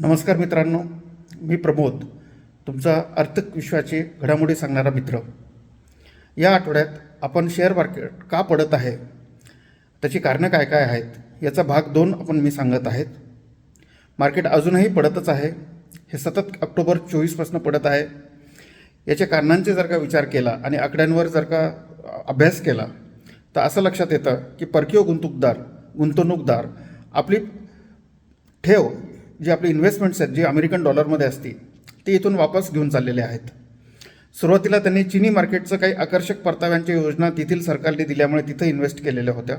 नमस्कार मित्रांनो मी प्रमोद तुमचा आर्थिक विश्वाचे घडामोडी सांगणारा मित्र. या आठवड्यात आपण शेअर मार्केट का पडत आहे? त्याची कारणं काय काय आहेत? याचा भाग दोन आपण मी सांगत आहेत. मार्केट अजूनही पडतच आहे. हे सतत ऑक्टोबर चोवीसपासून पडत आहे. याच्या कारणांचे जर का विचार केला आणि आकड्यांवर जर का अभ्यास केला तर असं लक्षात येतं की परकीय गुंतवणूकदार गुंतवणूकदार आपली ठेव जे आपले इन्व्हेस्टमेंट्स आहेत जे अमेरिकन डॉलरमध्ये असतील ते इथून वापस घेऊन चाललेले आहेत. सुरुवातीला त्यांनी चिनी मार्केटचं काही आकर्षक परताव्यांच्या योजना तेथील सरकारने दिल्यामुळे तिथं इन्व्हेस्ट केलेल्या होत्या.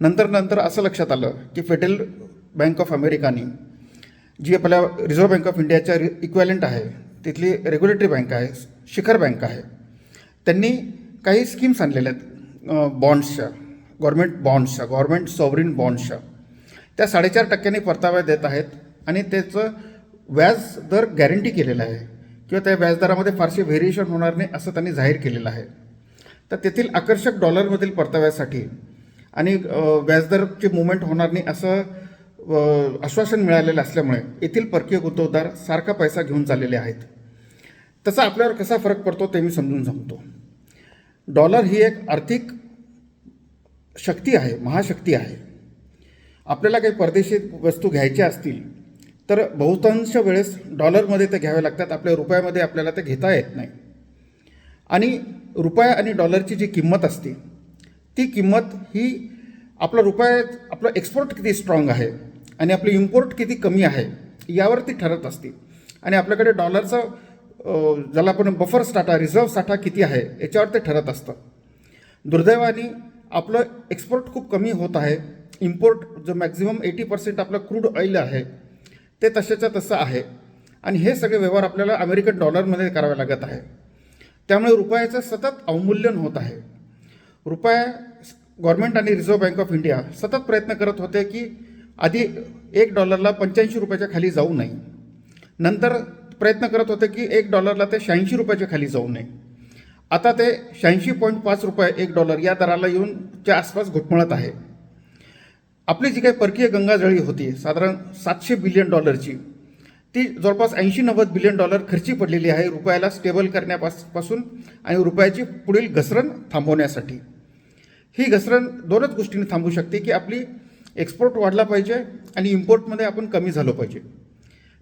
नंतर नंतर असं लक्षात आलं की फेडरल बँक ऑफ अमेरिकानी जी आपल्या रिझर्व्ह बँक ऑफ इंडियाच्या इक्वॅलंट आहे तिथली रेग्युलेटरी बँक आहे शिखर बँक आहे त्यांनी काही स्कीम्स आणलेल्या आहेत बॉन्ड्सच्या गव्हर्मेंट बॉन्ड्सच्या गव्हर्मेंट सॉवरिन बॉन्ड्सच्या त्या साडेचार टक्क्यांनी परताव्या देत आहेत आणि त्याचं व्याज दर गॅरंटी केलेलं आहे. किंवा त्या व्याजदरामध्ये फारसे व्हेरिएशन होणार नाही असं त्यांनी जाहीर केलेलं आहे. तर तेथील आकर्षक डॉलरमधील परताव्यासाठी आणि व्याजदरची मुवमेंट होणार नाही असं आश्वासन मिळालेलं असल्यामुळे येथील परकीय गुंतवणूकदार सारखा पैसा घेऊन चाललेले आहेत. त्याचा आपल्यावर कसा फरक पडतो ते मी समजून सांगतो. डॉलर ही एक आर्थिक शक्ती आहे महाशक्ती आहे. आपल्याला काही परदेशी वस्तू घ्यायच्या असतील तर बहुतांश वेळेस डॉलरमध्ये ते घ्यावे लागतात. आपल्या रुपयामध्ये आपल्याला ते घेता येत नाही. आणि रुपया आणि डॉलरची जी किंमत असते ती किंमत ही आपला रुपया आपलं एक्सपोर्ट किती स्ट्रॉंग आहे आणि आपली इम्पोर्ट किती कमी आहे यावर ती ठरत असते. आणि आपल्याकडे डॉलरचा ज्याला आपण बफर साठा रिझर्व्ह साठा किती आहे याच्यावर ते ठरत असतं. दुर्दैवाने आपलं एक्सपोर्ट खूप कमी होत आहे. इम्पोर्ट जो मॅक्झिमम एटी पर्सेंट आपलं क्रूड ऑइल आहे ते तशाच्या तसं आहे. आणि हे सगळे व्यवहार आपल्याला अमेरिकन डॉलरमध्ये करावे लागत आहे. त्यामुळे रुपयाचं सतत अवमूल्यन होत आहे. रुपया गव्हर्नमेंट आणि रिझर्व्ह बँक ऑफ इंडिया सतत प्रयत्न करत होते की आधी एक डॉलरला पंच्याऐंशी रुपयाच्या खाली जाऊ नये. नंतर प्रयत्न करत होते की एक डॉलरला ते शहाऐंशी रुपयाच्या खाली जाऊ नये. आता ते शहाऐंशी पॉईंट पाच रुपये एक डॉलर या दराला येऊन च्या आसपास घुटमळत आहे. आपली जी काही परकीय गंगाजळी होती साधारण सातशे बिलियन डॉलरची ती जवळपास ऐंशी नव्वद बिलियन डॉलर खर्ची पडलेली आहे रुपयाला स्टेबल करण्यापासून आणि रुपयाची पुढील घसरण थांबवण्यासाठी. ही घसरण दोनच गोष्टींनी थांबू शकते की आपली एक्सपोर्ट वाढला पाहिजे आणि इम्पोर्टमध्ये आपण कमी झालो पाहिजे.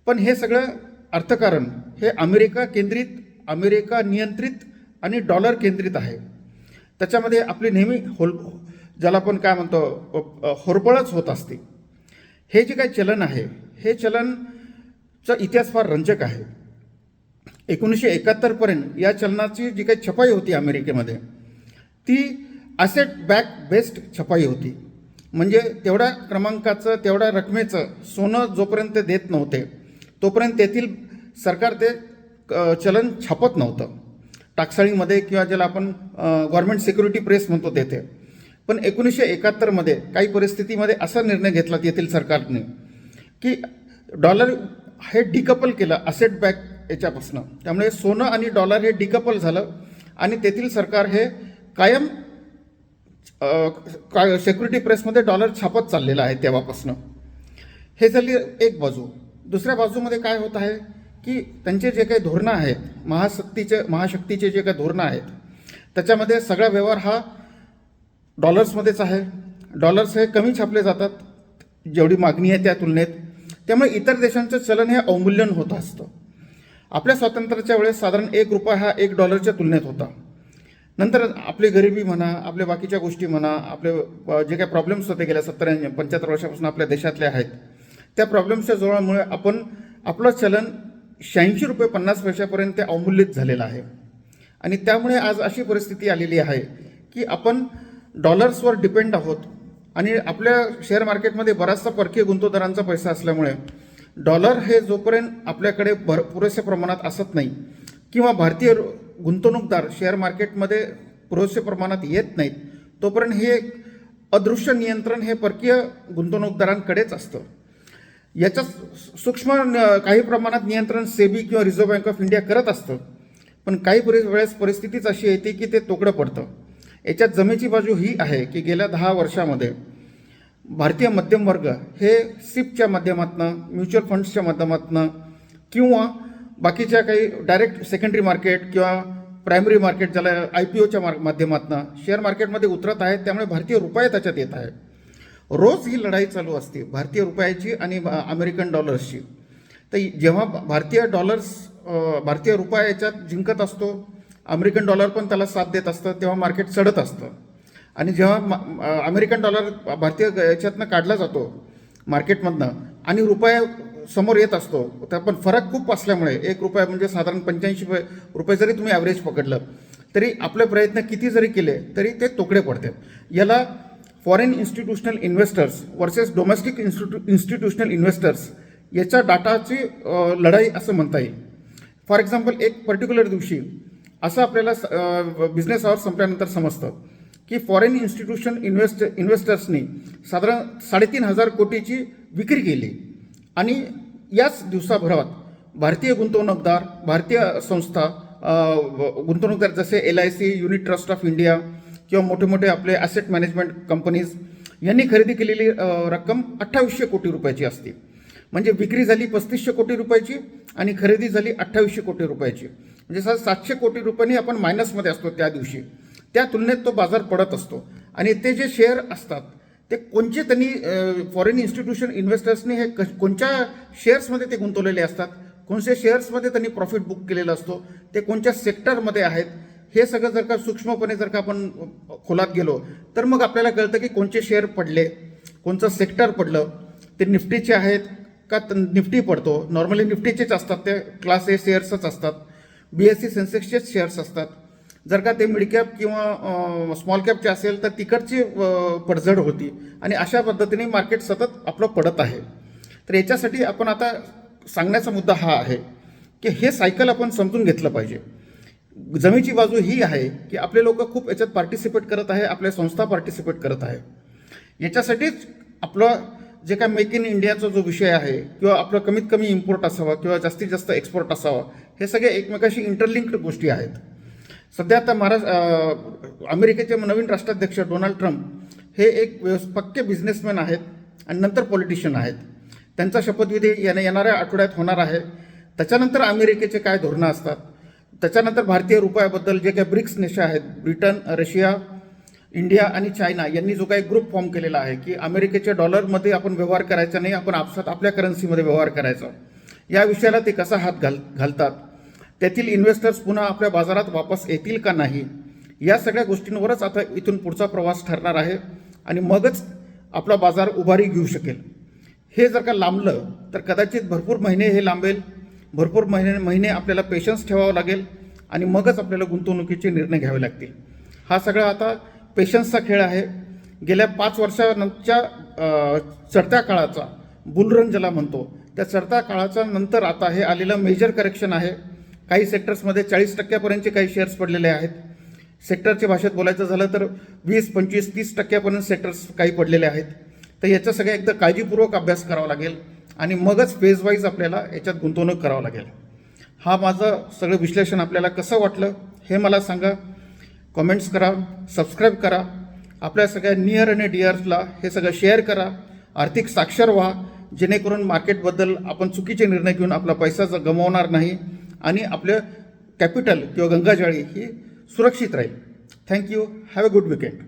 पण हे सगळं अर्थकारण हे अमेरिका केंद्रित अमेरिका नियंत्रित आणि डॉलर केंद्रित आहे. त्याच्यामध्ये आपली नेहमी होल ज्याला आपण काय म्हणतो होरपळच होत असते. हे जे काही चलन आहे हे चलनचा इतिहास फार रंजक आहे. एकोणीसशे एकाहत्तरपर्यंत या चलनाची जी काही छपाई होती अमेरिकेमध्ये ती असेट बॅक बेस्ड छपाई होती. म्हणजे तेवढ्या क्रमांकाचं तेवढ्या रकमेचं सोनं जोपर्यंत ते देत नव्हते तोपर्यंत तेथील सरकार ते चलन छापत नव्हतं. टाकसाळीमध्ये किंवा ज्याला आपण गव्हर्नमेंट सिक्युरिटी प्रेस म्हणतो तेथे. पण एकोणीसशे एकाहत्तरमध्ये काही परिस्थितीमध्ये असा निर्णय घेतला येथील सरकारने की डॉलर हे डिकपल केलं असेट बॅक याच्यापासनं. त्यामुळे सोनं आणि डॉलर हे डिकपल झालं आणि तेथील सरकार हे कायम सेक्युरिटी प्रेसमध्ये डॉलर छापत चाललेलं आहे तेव्हापासनं. हे झाली एक बाजू. दुसऱ्या बाजूमध्ये काय होत आहे की त्यांचे जे काही धोरणं आहेत महाशक्तीचे महाशक्तीचे जे काही धोरणं आहेत त्याच्यामध्ये सगळा व्यवहार हा डॉलर्समध्येच आहे. डॉलर्स हे कमी छापले जातात जेवढी मागणी आहे त्या तुलनेत. त्यामुळे इतर देशांचं चलन हे अवमूल्यन होत असतं. आपल्या स्वातंत्र्याच्या वेळेस साधारण एक रुपया हा एक डॉलरच्या तुलनेत होता. नंतर आपली गरिबी म्हणा आपल्या बाकीच्या गोष्टी म्हणा आपले जे काही प्रॉब्लेम्स होते गेल्या सत्तर पंच्याहत्तर वर्षापासून आपल्या देशातले आहेत. त्या प्रॉब्लेम्सच्या जोरामुळे आपण आपलं चलन शहाऐंशी रुपये पन्नास पैशापर्यंत अवमूल्यित झालेलं आहे. आणि त्यामुळे आज अशी परिस्थिती आलेली आहे की आपण डॉलर्सवर डिपेंड आहोत. आणि आपल्या शेअर मार्केटमध्ये बराचसा परकीय गुंतवदारांचा पैसा असल्यामुळे डॉलर हे जोपर्यंत आपल्याकडे भर पुरेशा प्रमाणात असत नाही किंवा भारतीय गुंतवणूकदार शेअर मार्केटमध्ये पुरेशा प्रमाणात येत नाहीत तोपर्यंत हे एक अदृश्य नियंत्रण हे परकीय गुंतवणूकदारांकडेच असतं. याच्यात सूक्ष्म काही प्रमाणात नियंत्रण सेबी किंवा रिझर्व्ह बँक ऑफ इंडिया करत असतं. पण काही वेळेस परिस्थितीच अशी येते की ते तोकडं पडतं. याच्यात जमेची बाजू ही आहे की गेल्या दहा वर्षामध्ये भारतीय मध्यम वर्ग हे सिपच्या माध्यमातून म्युच्युअल फंड्सच्या माध्यमातून किंवा बाकीच्या काही डायरेक्ट सेकंडरी मार्केट किंवा प्रायमरी मार्केट ज्याला आय पी ओच्या मार्क माध्यमातून शेअर मार्केटमध्ये उतरत आहेत त्यामुळे भारतीय रुपये त्याच्यात येत आहे रोज ही लढाई चालू असते भारतीय रुपयाची आणि अमेरिकन डॉलर्सची. तर जेव्हा भारतीय डॉलर्स भारतीय रुपया याच्यात जिंकत असतो अमेरिकन डॉलर पण त्याला साथ देत असतं तेव्हा मार्केट चढत असतं. आणि जेव्हा मा- अमेरिकन डॉलर भारतीय याच्यातनं काढला जातो मार्केटमधनं आणि रुपया समोर येत असतो तर पण फरक खूप असल्यामुळे एक रुपया म्हणजे साधारण पंच्याऐंशी रुपये जरी तुम्ही ॲव्हरेज पकडलं तरी आपले प्रयत्न किती जरी केले तरी ते तोकडे पडते. याला foreign institutional investors versus domestic institute institutional investors याच्या डाटाची लढाई असं म्हणता येईल. फॉर एक्झाम्पल एक पर्टिक्युलर दिवशी असं आपल्याला बिझनेस आवर संपल्यानंतर समजतं की फॉरेन इन्स्टिट्यूशन इन्व्हेस्ट इन्व्हेस्टर्सनी साधारण साडेतीन हजार कोटीची विक्री केली. आणि याच दिवसाभरात भारतीय गुंतवणूकदार भारतीय संस्था गुंतवणूकदार जसे L I C unit trust of India किंवा मोठे मोठे आपले ॲसेट मॅनेजमेंट कंपनीज यांनी खरेदी केलेली रक्कम अठ्ठावीसशे कोटी रुपयाची असते. म्हणजे विक्री झाली पस्तीसशे कोटी रुपयाची आणि खरेदी झाली अठ्ठावीसशे कोटी रुपयाची. म्हणजे सर सातशे कोटी रुपयांनी आपण मायनसमध्ये असतो त्या दिवशी. त्या तुलनेत तो बाजार पडत असतो. आणि ते जे शेअर असतात ते कोणचे त्यांनी फॉरेन इन्स्टिट्यूशन इन्व्हेस्टर्सनी हे क कोणत्या शेअर्समध्ये ते गुंतवलेले असतात? कोणत्या शेअर्समध्ये त्यांनी प्रॉफिट बुक केलेला असतो? ते कोणत्या सेक्टरमध्ये आहेत? हे सगळं जर का सूक्ष्मपणे जर का आपण खोलात गेलो तर मग आपल्याला कळतं की कोणते शेअर पडले कोणचं सेक्टर पडलं. ते निफ्टीचे आहेत का त- निफ्टी पडतो. नॉर्मली निफ्टीचेच असतात ते क्लास ए शेअर्सच असतात. बी एस सी सेन्सेक्सचेच शेअर्स असतात. जर का ते मिड कॅप किंवा स्मॉल कॅपचे असेल तर तिकडची पडझड होती. आणि अशा पद्धतीने मार्केट सतत आपलं पडत आहे. तर याच्यासाठी आपण आता सांगण्याचा मुद्दा हा आहे की हे सायकल आपण समजून घेतलं पाहिजे. जमेची बाजू ही आहे की आपले लोक खूप याच्यात पार्टिसिपेट करत आहे आपल्या संस्था पार्टिसिपेट करत आहे. याच्यासाठीच आपलं जे काय मेक इन इंडियाचा जो विषय आहे किंवा आपलं कमीत कमी इम्पोर्ट असावा किंवा जास्तीत जास्त एक्सपोर्ट असावा हे सगळे एकमेकाशी इंटरलिंक्ड गोष्टी आहेत. सध्या आता महाराष्ट्र अमेरिकेचे नवीन राष्ट्राध्यक्ष डोनाल्ड ट्रम्प हे एक व्यवस पक्के बिझनेसमॅन आहेत आणि नंतर पॉलिटिशियन आहेत. त्यांचा शपथविधी याने येणाऱ्या आठवड्यात होणार आहे. त्याच्यानंतर अमेरिकेचे काय धोरणं असतात? त्याच्यानंतर भारतीय रुपयाबद्दल जे काही ब्रिक्स नेशा आहेत ब्रिटन रशिया इंडिया आणि चायना यांनी जो काही ग्रुप फॉर्म केलेला आहे की अमेरिकेच्या डॉलरमध्ये आपण व्यवहार करायचा नाही आपण आपसात आपल्या करन्सीमध्ये व्यवहार करायचा. या विषयाला ते कसा हात घाल घालतात? त्यातील इन्व्हेस्टर्स पुन्हा आपल्या बाजारात वापस येतील का नाही? या सगळ्या गोष्टींवरच आता इथून पुढचा प्रवास ठरणार आहे आणि मगच आपला बाजार उभारी घेऊ शकेल. हे जर का लांबलं तर कदाचित भरपूर महिने हे लांबेल. भरपूर महिने महिने आपल्याला पेशन्स ठेवावं लागेल आणि मगच आपल्याला गुंतवणुकीचे निर्णय घ्यावे लागतील. हा सगळा आता पेशन्सचा खेळ आहे. गेल्या पाच वर्षानंतरच्या चढत्या काळाचा बुलरन ज्याला म्हणतो. त्या चढत्या काळाच्या नंतर आता हे आलेलं मेजर करेक्शन आहे. काही सेक्टर्समध्ये चाळीस टक्क्यापर्यंतचे काही शेअर्स पडलेले आहेत. सेक्टरच्या भाषेत बोलायचं झालं तर वीस पंचवीस तीस टक्क्यापर्यंत सेक्टर्स काही पडलेले आहेत. तर याचा सगळ्या एकदा काळजीपूर्वक अभ्यास करावा लागेल आणि मगच फेज वाईज आपल्याला याच्यात गुंतवणूक करावं लागेल. हा माझं सगळं विश्लेषण आपल्याला कसं वाटलं हे मला सांगा. कमेंट्स करा सबस्क्राईब करा. आपल्या सगळ्या नियर आणि डिअर्सला हे सगळं शेअर करा. आर्थिक साक्षर व्हा. जेणेकरून मार्केटबद्दल आपण चुकीचे निर्णय घेऊन आपला पैसा गमावणार नाही आणि आपलं कॅपिटल किंवा गंगाजाळी ही सुरक्षित राहील. Thank you have a good weekend